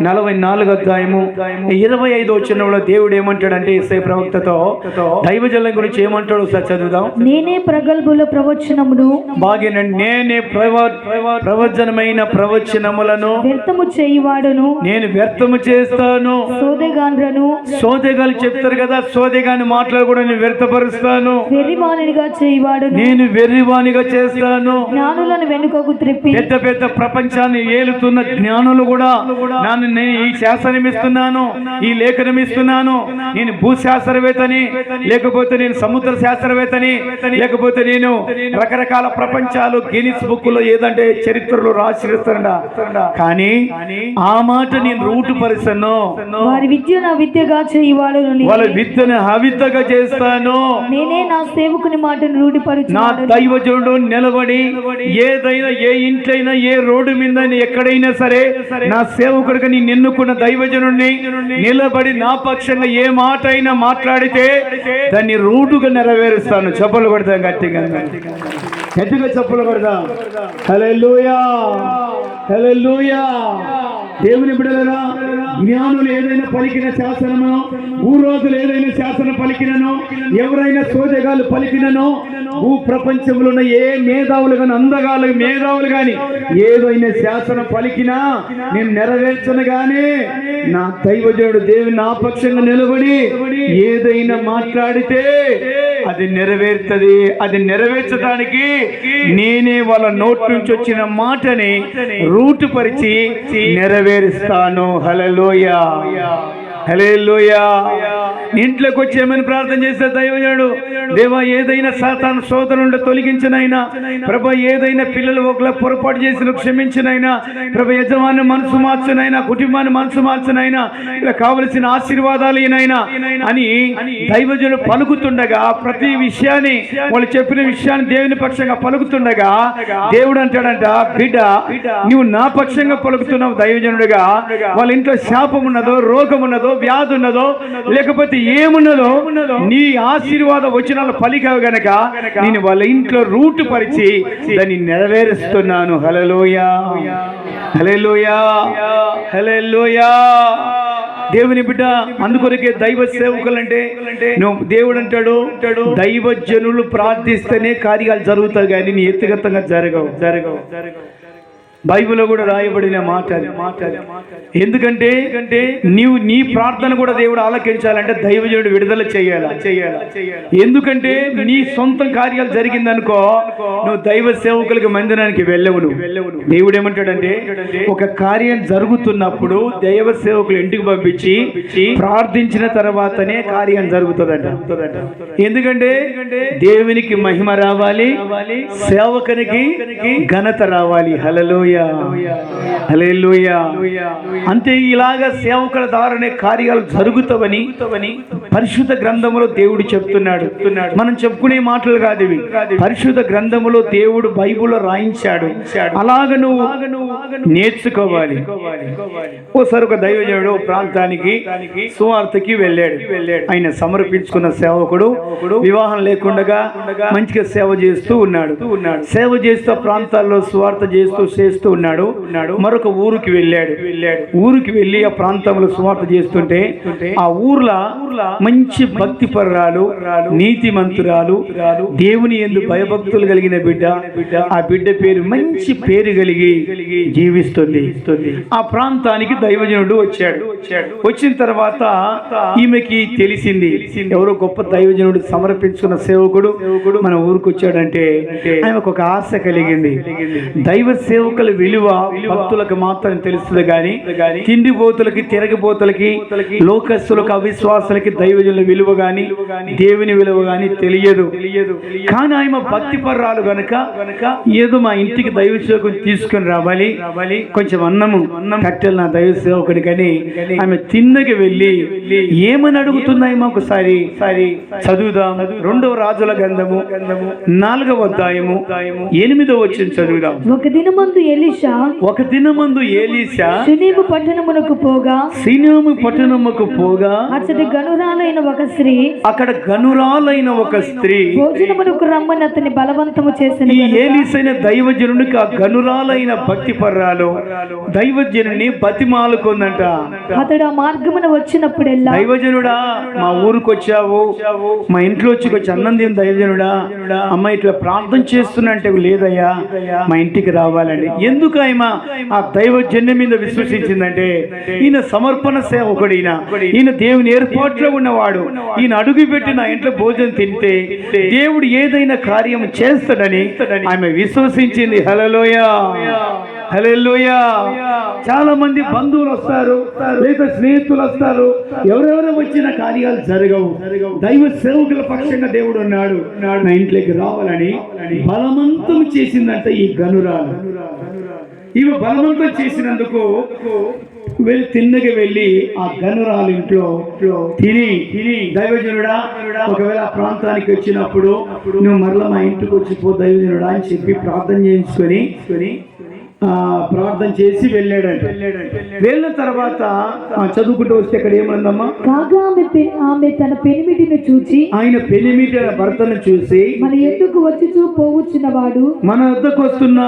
నలభై నాలుగు అధ్యాయము ఇరవై ఐదు వచ్చిన దేవుడు ఏమంటాడంటే ఇసే ప్రవక్తతో దైవజనం గురించి ఏమంటాడు ఒకసారి చదువుదాం. నేనే ప్రగల్భుల ప్రవచనమును బాగిన నేనే ప్రవ ప్రవచనమైన ప్రవచనములను వ్యర్థము చేయువాడును నేను వ్యర్థము చేస్తాను. సోదెగాండ్రను సోదెగాలు చెప్తారు కదా సోదెగాని మాటలు కూడా నేను వ్యర్థపరుస్తాను. వెర్రిమానిగా చేయువాడును. నేను వెర్రివానిగా చేస్తాను. జ్ఞానులను వెనుకకు త్రిప్పి పెద్ద పెద్ద ప్రపంచాన్ని ఏలుతున్న జ్ఞానులు కూడా నన్ను నేను ఈ శాసనం ఇస్తున్నాను ఈ లేఖనం ఇస్తున్నాను నేను భూశాస్త్రవేత్తని లేకపోతే నేను సముద్ర శాస్త్రవేత్తని లేకపోతే నేను రకరకాల ప్రపంచాలు గినిస్ బుక్లో ఏదంటే చరిత్రలో రాసిస్తాడా కానీ ఆ మాట నేను రూటు పరిస్తాను వారి విద్య నా విద్యగా. వాళ్ళ విద్యను అవిద్యగా చేస్తాను. నేనే నా సేవకుని మాటను నా రూఢిపరుచున్నాడు దైవజనుడు నిలబడి ఏదైనా ఏ ఇంట్లైనా ఏ రోడ్డు మీద ఎక్కడైనా సరే నా సేవకుడిగా నేను ఎన్నుకున్న దైవజనుడిని నిలబడి నా పక్షంగా ఏ మాట అయినా మాట్లాడితే దాన్ని రూటుగా నెరవేరుస్తాను. చెప్పలు కొడతాను గట్టిగా. గట్టిగా చెప్పులు కొడతాం హలే హల్లెలూయా. దేవుని బిడలరా జ్ఞానులు ఏదైనా పలికిన శాసనము భూరోజులు ఏదైనా శాసనం పలికినను ఎవరైనా సోదగాలు పలికినను భూ ప్రపంచంలో ఉన్న ఏ మేధావులు కానీ అందగాలు మేధావులు కానీ ఏదైనా శాసనం పలికినా నేను నెరవేర్చను కానీ నా దైవజనుడు దేవుని నా పక్షంగా నిలబడి ఏదైనా మాట్లాడితే అది నెరవేరుతుంది అది నెరవేర్చడానికి నేనే వాళ్ళ నోట్ నుంచి వచ్చిన మాటని రూటు పరిచి నెరవేరుస్తాను. హలలోయ హలేలుయ ఇంట్లోకి వచ్చి ఏమని ప్రార్థన చేస్తే దైవజనుడు దేవా ఏదైనా సాతాను సోదరుండి తొలగించినైనా ప్రభ ఏదైనా పిల్లలు ఒకలా పొరపాటు చేసిన క్షమించినైనా ప్రభ యజమాని మనసు మార్చునైనా కుటుంబాన్ని మనసు మార్చునైనా ఇలా కావలసిన ఆశీర్వాదాలు ఈయనైనా అని దైవజనుడు పలుకుతుండగా ప్రతి విషయాన్ని వాళ్ళు చెప్పిన విషయాన్ని దేవుని పక్షంగా పలుకుతుండగా దేవుడు అంటాడంట బిడ్డ నువ్వు నా పక్షంగా పలుకుతున్నావు దైవజనుడిగా. వాళ్ళ ఇంట్లో శాపం ఉన్నదో రోగం ఉన్నదో వ్యాధి ఉన్నదో లేకపోతే ఏమున్నదో నీ ఆశీర్వాద వచ్చిన పలికావు గనక నేను వాళ్ళ ఇంట్లో రూటు పరిచి దాన్ని నెరవేరుస్తున్నాను. హలలోయా హలలోయా హలలోయా దేవుని బిడ్డ అందుకొరకే దైవ సేవకులు అంటే నువ్వు దేవుడు అంటాడు దైవజనులు ప్రార్థిస్తేనే కార్యాలు జరుగుతాయి కానీ నీ ఎత్తుగతంగా జరగవు. జరగవు. బైబిల్లో కూడా రాయబడిన మాట. ఎందుకంటే నీవు నీ ప్రార్థన కూడా దేవుడు ఆలకించాలంటే దైవజనుడు విడుదల చేయాలా? చేయాలా? ఎందుకంటే నీ సొంత కార్యాలు జరిగిందనుకో నువ్వు దైవ సేవకులకి మందిరానికి వెళ్ళవు నువ్వు. దేవుడు ఏమంటాడంటే ఒక కార్యం జరుగుతున్నప్పుడు దైవ సేవకులు ఇంటికి పంపించి ప్రార్థించిన తర్వాతనే కార్యం జరుగుతుందంట. ఎందుకంటే దేవునికి మహిమ రావాలి. సేవకునికి ఘనత రావాలి. హల్లెలూయ. అంతే ఇలాగ సేవకుల ద్వారానే కార్యాలు జరుగుతావని పరిశుద్ధ గ్రంథములో దేవుడు చెప్తున్నాడు. మనం చెప్పుకునే మాటలు కాదు ఇవి. పరిశుద్ధ గ్రంథములో దేవుడు బైబిల్లో రాయించాడు. అలాగ నువ్వు నేర్చుకోవాలి. ఓసారి ఒక దైవజనుడు ప్రాంతానికి సువార్తకి వెళ్ళాడు. ఆయన సమర్పించుకున్న సేవకుడు వివాహం లేకుండా మంచిగా సేవ చేస్తూ ఉన్నాడు. సేవ చేస్తూ ప్రాంతాల్లో సువార్త చేస్తూ చేస్తూ ఉన్నాడు. మరొక ఊరికి వెళ్ళాడు. వెళ్ళాడు ఊరికి వెళ్ళి ఆ ప్రాంతంలో సువార్త చేస్తుంటే ఆ ఊర్లో మంచి భక్తి పరురాలు నీతి మంతురాలు దేవుని ఎందు భయభక్తులు కలిగిన బిడ్డ ఆ బిడ్డ పేరు మంచి పేరు కలిగి జీవిస్తుంది. ఆ ప్రాంతానికి దైవజనుడు వచ్చాడు. వచ్చిన తర్వాత ఈమెకి తెలిసింది ఎవరో గొప్ప దైవజనుడు సమర్పించుకున్న సేవకుడు మన ఊరికి వచ్చాడంటే ఆమెకు ఒక ఆశ కలిగింది. దైవ సేవకులు విలువ భక్తులకు మాత్రం తెలుస్తుంది కానీ తిండిపోతులకి తిరగబోతులకి లోకస్తులకు అవిశ్వాసులకి దైవజనుల విలువ గాని దేవుని విలువ గాని తెలియదు. కానీ ఆమె భక్తి పర్రాలు గనుక ఏదో మా ఇంటికి దైవ సేవకుని తీసుకుని రావాలి. కొంచెం అన్నము అన్నం కట్టెలు నా దైవ సేవకుని కానీ ఆమె తిన్నకి వెళ్ళి ఏమని అడుగుతున్నాయి ఒకసారి సారి? చదువుదాం. రెండవ రాజుల గంధము నాలుగవ అధ్యాయము ఎనిమిదవ వచ్చిన చదువుదాం. ఒక దినమందు ఎలీషా ఒక దినమందు ఏలీసా సునీము పట్టణమునకు పోగా సీనాము పట్టణముకు పోగా అతడి గనురాలైన ఒక స్త్రీ అక్కడ గనురాలైన ఒక స్త్రీ భోజనమునకు రమ్మని అతని బలవంతము చేసిన ఈ ఏలీసైన దైవజనునికి ఆ గనురాలైన భక్తి పర్రాలు దైవజనుని బతిమాలుకుందంట. అతడు ఆ మార్గమున వచ్చినప్పుడెల్లా దైవజనుడా మా ఊరికి వచ్చావు మా ఇంట్లో వచ్చి వచ్చి అన్నం తిని దైవజనుడా అమ్మ ఇట్లా ప్రార్థన చేస్తున్నా అంటే లేదయ్యా మా ఇంటికి రావాలండి ఎందుకు ఆయన ఆ దైవజన్యం మీద విశ్వసించిందంటే ఈయన సమర్పణ సేవకుడు ఈయన ఈయన దేవుని ఏర్పాట్లో ఉన్నవాడు ఈయన అడుగు పెట్టి నా ఇంట్లో భోజనం తింటే దేవుడు ఏదైనా కార్యం చేస్తాడని ఆమె విశ్వసించింది. హలలోయ హల్లెలూయ. చాలా మంది బంధువులు వస్తారు లేదా స్నేహితులు వస్తారు. ఎవరెవరు వచ్చిన కార్యాలు జరగవు. దైవ సేవకుల పక్షంగా దేవుడు ఉన్నాడు. నా ఇంట్లోకి రావాలని బలవంతం చేసిందంట ఈ గనురాలు. ఈమె బలవంతం చేసినందుకు వెళ్ళి తిన్నగా వెళ్ళి ఆ గనురాలు ఇంట్లో తిని తిని దైవజనుడా ఒకవేళ ఆ ప్రాంతానికి వచ్చినప్పుడు నువ్వు మరలా మా ఇంటికి వచ్చిపో దైవజనుడా అని చెప్పి ప్రార్థన చేయించుకొని ప్రార్థన చేసి వెళ్ళాడంట. వెళ్ళిన తర్వాత చదువుకుంటూ వస్తే ఇక్కడ ఏమన్నమ్మా కాగా ఆమె ఆమె తన పెనిమిటిని చూచి ఆయన పెళ్ళిమీట భర్తను చూసి మన ఎందుకు వచ్చి పోవచ్చున్న వాడు మన వద్దకు వస్తున్న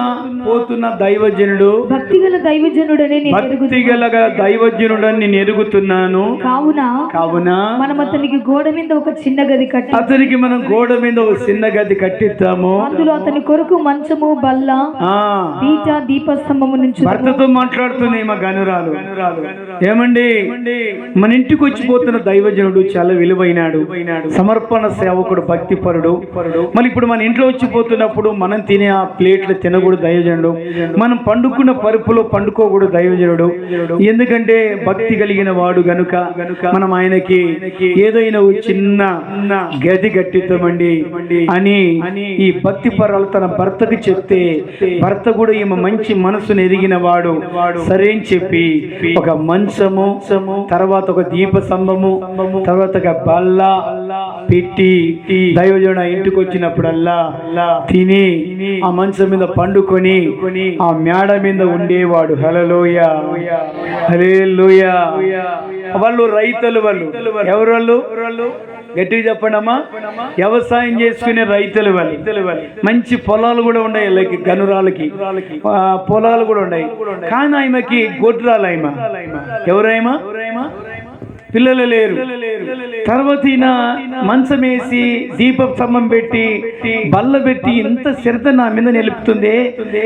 పోతున్న దైవజనుడు భక్తిగల దైవజనుడని నేను భక్తి ఎరుగుదును. గల దైవజనుడని నేను ఎరుగుతున్నాను. కావున కావున మనం అతనికి గోడ మీద ఒక చిన్న గది కట్టి అతనికి మనం గోడ మీద ఒక చిన్న గది కట్టిస్తాము అందులో అతని కొరకు మంచము బల్ల పీట దీపస్తంభము నుంచి భర్తతో మాట్లాడుతుంది మా గనురాలు. ఏమండి? మన ఇంటికి వచ్చిపోతున్న దైవజనుడు చాలా విలువైనాడు. సమర్పణ సేవకుడు భక్తి పరుడు మరి ఇప్పుడు మన ఇంట్లో వచ్చిపోతున్నప్పుడు మనం తినే ఆ ప్లేట్లు తినకూడదు దైవజనుడు. మనం పండుకున్న పరుపులో పండుకోకూడదు దైవజనుడు. ఎందుకంటే భక్తి కలిగిన వాడు గనుక మనం ఆయనకి ఏదైనా చిన్న గది కట్టిద్దామండి అని ఈ భక్తి పరాలు తన భర్తకి చెప్తే భర్త కూడా ఈమె మంచి మనసును ఎరిగిన వాడు సరే అని చెప్పి ఒక మంచము తర్వాత ఒక దీప స్తంభము తర్వాత ఒక బల్ల పెట్టి దైవజన ఇంటికి వచ్చినప్పుడల్లా తిని ఆ మంచం మీద పండుకొని ఆ మేడ మీద ఉండేవాడు. హలలోయ హలేలోయ వాళ్ళు రైతులు వాళ్ళు. ఎవరు వాళ్ళు? గట్టిగా చెప్పండి అమ్మా వ్యవసాయం చేసుకునే రైతులు వాళ్ళు. మంచి పొలాలు కూడా ఉన్నాయి లైక్ గనురాలకి పొలాలు కూడా ఉన్నాయి. కానీ ఆమెకి గొడ్రాలు ఆమె ఎవరైమా? పిల్లలు లేరు. తర్వాత ఈయన మంచం వేసి దీప స్తంభం పెట్టి బల్ల పెట్టి ఇంత శ్రద్ధ నా మీద నిలుపుతుంది?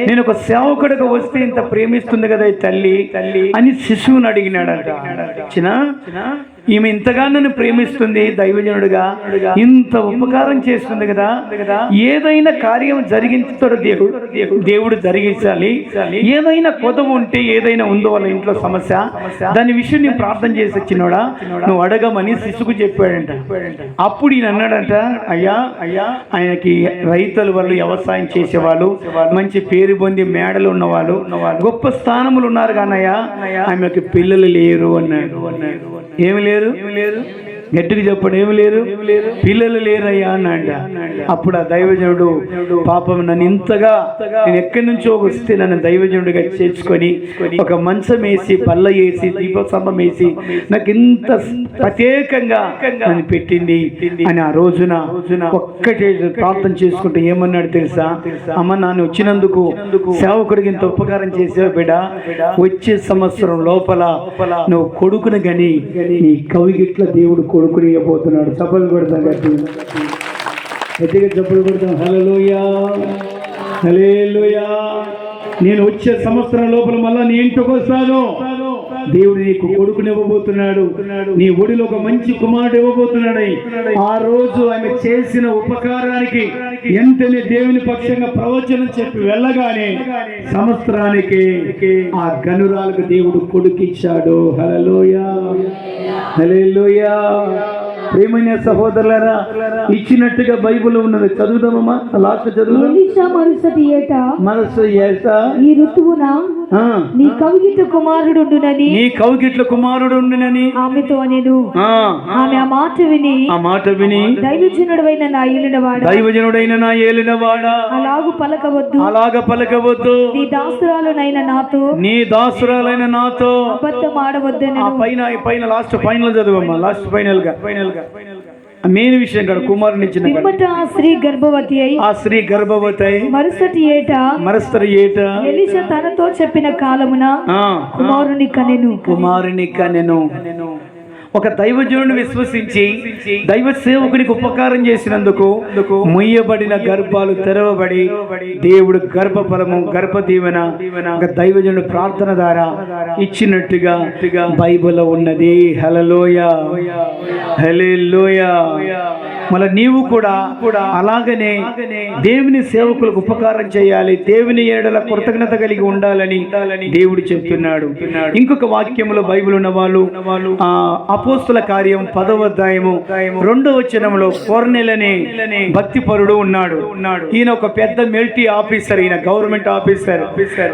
నేను ఒక సేవకుడిగా వస్తే ఇంత ప్రేమిస్తుంది కదా తల్లి తల్లి. అని శిశువుని అడిగినాడంట. చిన్న ఈమె ఇంతగా నన్ను ప్రేమిస్తుంది దైవజనుడుగా. ఇంత ఉపకారం చేస్తుంది కదా. ఏదైనా కార్యం జరిగించుతాడు దేవుడు దేవుడు జరిగించాలి. ఏదైనా కొదవ ఉంటే ఏదైనా ఉందో వాళ్ళ ఇంట్లో సమస్య. దాని విషయం నేను ప్రార్థన చేసి వచ్చినోడా? నువ్వు అడగమని శిశుకు చెప్పాడంట. అప్పుడు ఈయన అన్నాడంట అయ్యా అయ్యా ఆయనకి రైతుల వాళ్ళు వ్యవసాయం చేసేవాళ్ళు మంచి పేరు పొంది మేడలు ఉన్నవాళ్ళు గొప్ప స్థానములు ఉన్నారు కానయ్యా ఆమెకి పిల్లలు లేరు అన్నాడు. ఏమి లేరు ఏమి లేరు గట్టిగా చెప్పండి ఏమి లేరు? పిల్లలు లేరయ్యా అన్నాడ అప్పుడు ఆ దైవజనుడు పాపం నన్ను ఇంతగా నేను ఎక్కడి నుంచో వస్తే నన్ను దైవజనుడిగా చేర్చుకొని ఒక మంచం వేసి బల్ల వేసి దీపస్తంభం వేసి నాకు ఇంత ప్రత్యేకంగా నన్ను పెట్టింది అని ఆ రోజున ఒక్కటే ప్రార్థన చేసుకుంటే ఏమన్నాడు తెలుసా? అమ్మ నాన్న వచ్చినందుకు సేవకుడికి ఇంత ఉపకారం చేసావు బిడ్డ. వచ్చే సంవత్సరం లోపల నువ్వు కొడుకును గని నీ కవిగిట్ల దేవుడు కొడుకుని ఇవ్వబోతున్నాడు చప్పలు కొడతాం గట్టి. గట్టిగా చప్పలు కొడతాం హలోయా హలేలుయా నేను వచ్చే సంవత్సరం లోపల మళ్ళా నీ ఇంటికి వస్తాను. దేవుడు నీకు కొడుకుని ఇవ్వబోతున్నాడు. నీ ఒడిలో ఒక మంచి కుమారుడు ఇవ్వబోతున్నాడు. ఆ రోజు ఆమె చేసిన ఉపకారానికి ఎంతనే దేవుని పక్షంగా ప్రవచనం చెప్పి వెళ్ళగానే సంవత్సరానికి ఆ గనురాలకు దేవుడు కొడుకిచ్చాడు. హలలోయ హలేలోయా ప్రేమైన సహోదరులారా ఇచ్చినట్టుగా బైబిల్ ఉన్నది. చదువుదామమ్మా. లాస్ట్ ఎలీషా మరుసటి ఏట మనసు ఏస ఈ ఋతువున నీ కవిగిత కుమారుడుండునని. నీ కౌగిట్ల కుమారుడు ఉండునని ఆమెతో నేను ఆమె ఆ మాట విని ఆ మాట విని దైవజనుడవైన నా ఏలినవాడ? దైవజనుడైన నా ఏలినవాడా? అలాగు పలకవద్దు. అలాగ పలకవద్దు. నీ దాసురాలునైన నాతో నీ దాసురాలైన నాతో అబద్ధం ఆడవద్దనను. ఆ పైన పైన లాస్ట్ ఫైనల్ చదువమ్మా లాస్ట్ ఫైనల్గా ఫైనల్గా మెయిన్ విషయం కాదు కుమారుని ఇచ్చిన. పిమ్మట ఆ స్త్రీ గర్భవతి అయి ఆ స్త్రీ గర్భవతి అయి మరుసటి ఏట మరస్తరి ఏట ఎలిష తనతో చెప్పిన కాలమున కుమారుని కనెను. కుమారుని కనెను. ఒక దైవజనుడిని విశ్వసించి దైవ సేవకునికి ఉపకారం చేసినందుకు ముయ్యబడిన గర్భాలు తెరవబడి దేవుడు గర్భఫలము గర్భ దీవెన ఒక దైవజనుడు ప్రార్థన ద్వారా ఇచ్చినట్టుగా బైబిల్లో ఉన్నది. హలలోయ హలేలోయ మళ్ళీ నీవు కూడా కూడా అలాగనే దేవుని సేవకులకు ఉపకారం చేయాలి. దేవుని ఏడల కృతజ్ఞత కలిగి ఉండాలని దేవుడు చెప్తున్నాడు. ఇంకొక వాక్యములో బైబిల్ ఉన్న వాళ్ళు ఆ అపోస్తుల కార్యం పదవ అధ్యాయము రెండవ వచనంలో కోర్నెలనే భక్తిపరుడు ఉన్నాడు. ఉన్నాడు. ఈయన ఒక పెద్ద మిలిటరీ ఆఫీసర్ ఈయన గవర్నమెంట్ ఆఫీసర్.